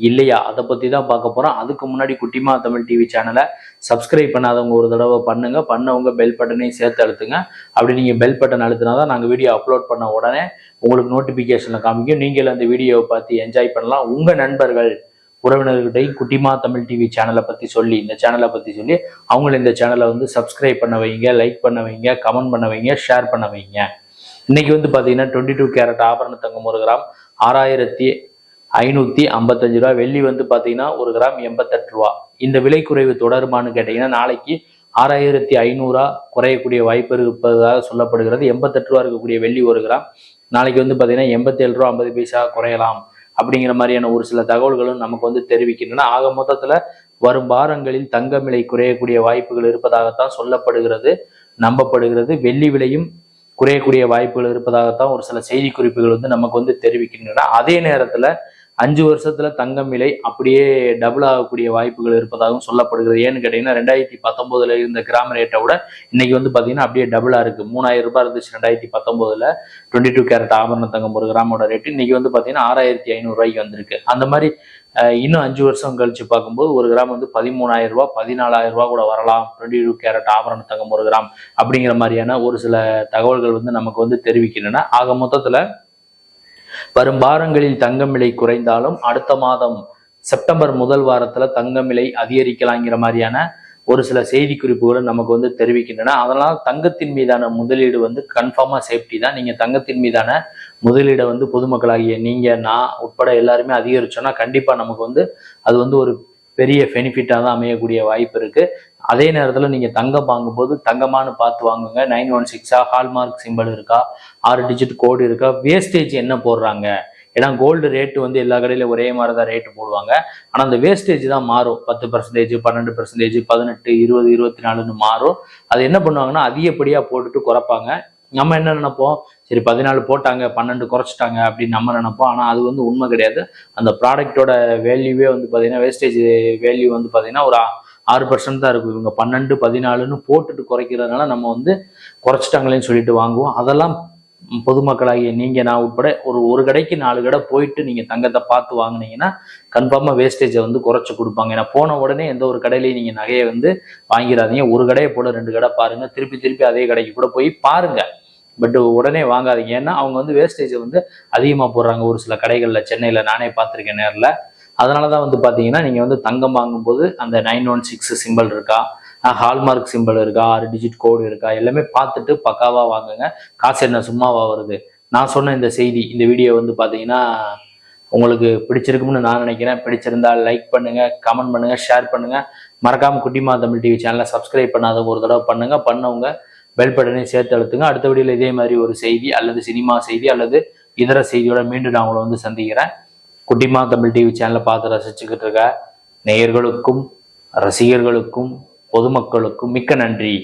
இல்லையா? அதை பத்தி தான் பார்க்க போறோம். அதுக்கு முன்னாடி குட்டிமா தமிழ் டிவி சேனலை சப்ஸ்கிரைப் பண்ணாதவங்க ஒரு தடவை பண்ணுங்க. பண்ணவங்க பெல் பட்டனையும் சேர்த்து அழுத்துங்க. அப்படி நீங்க பெல் பட்டன் அழுத்தினா தான் நாங்கள் வீடியோ அப்லோட் பண்ண உடனே உங்களுக்கு நோட்டிபிகேஷன்ல காமிக்கும். நீங்கள் அந்த வீடியோவை பார்த்து என்ஜாய் பண்ணலாம். உங்க நண்பர்கள் உறவினர்கிட்டையும் குட்டிமா தமிழ் டிவி சேனலை பத்தி சொல்லி இந்த சேனலை பத்தி சொல்லி அவங்கள இந்த சேனலை வந்து சப்ஸ்கிரைப் பண்ண வைங்க லைக் பண்ண வைங்க கமெண்ட் பண்ண வைங்க ஷேர் பண்ண வைங்க. இன்னைக்கு வந்து பாத்தீங்கன்னா டுவெண்ட்டி டூ கேரட் ஆபரண தங்கம் ஒரு கிராம் ஆறாயிரத்தி ஐநூத்தி ஐம்பத்தஞ்சு ரூபா. வெள்ளி வந்து பாத்தீங்கன்னா ஒரு கிராம் எண்பத்தெட்டு ரூபா. இந்த விலை குறைவு தொடருமான்னு கேட்டீங்கன்னா நாளைக்கு ஆறாயிரத்தி ஐநூறா குறையக்கூடிய வாய்ப்பு இருப்பதாக சொல்லப்படுகிறது. எண்பத்தெட்டு ரூபா இருக்கக்கூடிய வெள்ளி ஒரு கிராம். நாளைக்கு வந்து பார்த்தீங்கன்னா எண்பத்தேழு ரூபா ஐம்பது பைசா குறையலாம். அப்படிங்கிற மாதிரியான ஒரு சில தகவல்களும் நமக்கு வந்து தெரிவிக்கின்றன. ஆக மொத்தத்தில் வரும் வாரங்களில் தங்கம் விலை குறையக்கூடிய வாய்ப்புகள் இருப்பதாகத்தான் சொல்லப்படுகிறது நம்பப்படுகிறது. வெள்ளி விலையும் குறையக்கூடிய வாய்ப்புகள் இருப்பதாகத்தான் ஒரு சில செய்தி குறிப்புகள் வந்து நமக்கு வந்து தெரிவிக்கின்றன. அதே நேரத்தில் அஞ்சு வருஷத்துல தங்கம் விலை அப்படியே டபுள் ஆகக்கூடிய வாய்ப்புகள் இருப்பதாகவும் சொல்லப்படுகிறது. ஏன்னு கேட்டீங்கன்னா ரெண்டாயிரத்தி பத்தொன்பதுல இருந்த கிராம் ரேட்டை விட இன்னைக்கு வந்து பாத்தீங்கன்னா அப்படியே டபுளா இருக்கு. மூணாயிரம் ரூபாய் இருந்துச்சு ரெண்டாயிரத்தி பத்தொன்பதுல. டுவெண்ட்டி டூ கேரட் ஆபரண தங்கம் ஒரு கிராமோட ரேட்டு இன்னைக்கு வந்து பாத்தீங்கன்னா ஆறாயிரத்தி ஐநூறு ரூபாய்க்கு வந்திருக்கு. அந்த மாதிரி இன்னும் அஞ்சு வருஷம் கழிச்சு பார்க்கும்போது ஒரு கிராம் வந்து பதிமூணாயிரம் ரூபாய் பதினாலாயிரம் ரூபாய் கூட வரலாம். டுவெண்ட்டி டூ கேரட் ஆபரண தங்கம் ஒரு கிராம் அப்படிங்கிற மாதிரியான ஒரு சில தகவல்கள் வந்து நமக்கு வந்து தெரிவிக்கின்றன. ஆக மொத்தத்துல வரும் வாரங்களில் தங்கம் விலை குறைந்தாலும் அடுத்த மாதம் செப்டம்பர் முதல் வாரத்துல தங்கம் விலை அதிகரிக்கலாங்கிற மாதிரியான ஒரு சில செய்தி குறிப்புகளும் நமக்கு வந்து தெரிவிக்கின்றன. அதனால் தங்கத்தின் மீதான முதலீடு வந்து கன்ஃபார்மா சேஃப்டி தான். நீங்க தங்கத்தின் மீதான முதலீடை வந்து பொதுமக்களாகிய நீங்க நான் உட்பட எல்லாருமே அதிகரிச்சோம்னா கண்டிப்பா நமக்கு வந்து அது வந்து ஒரு பெரிய பெனிஃபிட்டாக தான் அமையக்கூடிய வாய்ப்பு இருக்கு. அதே நேரத்தில் நீங்கள் தங்கம் வாங்கும்போது தங்கமானு பார்த்து வாங்குங்க. நைன் ஒன் சிக்ஸா ஹால்மார்க் சிம்பிள் இருக்கா? ஆறு டிஜிட் கோடு இருக்கா? வேஸ்டேஜ் என்ன போடுறாங்க? ஏன்னா கோல்டு ரேட்டு வந்து எல்லா கடையிலும் ஒரே மாதிரி தான் ரேட்டு போடுவாங்க. ஆனால் அந்த வேஸ்டேஜ் தான் மாறும். பத்து பர்சன்டேஜ் பன்னெண்டு பர்சன்டேஜ் பதினெட்டு இருபது இருபத்தி நாலுன்னு மாறும். அது என்ன பண்ணுவாங்கன்னா அதிகப்படியாக போட்டுட்டு குறைப்பாங்க. நம்ம என்ன நினைப்போம்? சரி பதினாலு போட்டாங்க பன்னெண்டு குறைச்சிட்டாங்க அப்படின்னு நம்ம நினைப்போம். ஆனால் அது வந்து உண்மை கிடையாது. அந்த ப்ராடக்ட்டோட வேல்யூவே வந்து பார்த்தீங்கன்னா வேஸ்டேஜ் வேல்யூ வந்து பார்த்தீங்கன்னா ஒரு ஆறு பர்சன்ட் தான் இருக்கும். இவங்க பன்னெண்டு பதினாலுன்னு போட்டுட்டு குறைக்கிறதுனால நம்ம வந்து குறைச்சிட்டாங்களேன்னு சொல்லிட்டு வாங்குவோம். அதெல்லாம் பொதுமக்களாகிய நீங்கள் நான் உட்பட ஒரு ஒரு கடைக்கு நாலு கடை போயிட்டு நீங்கள் தங்கத்தை பார்த்து வாங்குனீங்கன்னா கன்ஃபார்மாக வேஸ்டேஜை வந்து குறைச்சி கொடுப்பாங்க. ஏன்னா போன உடனே எந்த ஒரு கடையிலையும் நீங்கள் நகையை வந்து வாங்கிடாதீங்க ஒரு கடையை போல ரெண்டு கடை பாருங்கள் திருப்பி திருப்பி அதே கடைக்கு கூட போய் பாருங்கள் பட் உடனே வாங்காதீங்க. ஏன்னா அவங்க வந்து வேஸ்டேஜை வந்து அதிகமாக போடுறாங்க. ஒரு சில கடைகளில் சென்னையில் நானே பார்த்துருக்கேன் நேரில். அதனால தான் வந்து பார்த்தீங்கன்னா நீங்கள் வந்து தங்கம் வாங்கும்போது அந்த நைன் ஒன் சிக்ஸ் சிம்பிள் இருக்கா? ஹால்மார்க் சிம்பிள் இருக்கா? ஆறு டிஜிட் கோடு இருக்கா? எல்லாமே பார்த்துட்டு பக்காவாக வாங்குங்க. காசு என்ன சும்மாவாக வருது? நான் சொன்ன இந்த செய்தி இந்த வீடியோ வந்து பார்த்தீங்கன்னா உங்களுக்கு பிடிச்சிருக்கும்னு நான் நினைக்கிறேன். பிடிச்சிருந்தா லைக் பண்ணுங்க கமெண்ட் பண்ணுங்க ஷேர் பண்ணுங்க. மறக்காம குட்டிமா தமிழ் டிவி சேனலை சப்ஸ்கிரைப் பண்ணாதவங்க ஒரு தடவை பண்ணுங்க. பண்ணவங்க பெல் பட்டனை சேர்த்து அழுத்துங்க. அடுத்த வீடியோவில் இதே மாதிரி ஒரு செய்தி அல்லது சினிமா செய்தி அல்லது இதர செய்தியோட மீண்டும் நான் உங்களை வந்து சந்திக்கிறேன். குட்டிமா தமிழ் டிவி சேனலை பார்த்து ரசிச்சுக்கிட்டு இருக்க நேயர்களுக்கும் ரசிகர்களுக்கும் பொதுமக்களுக்கும் மிக்க நன்றி.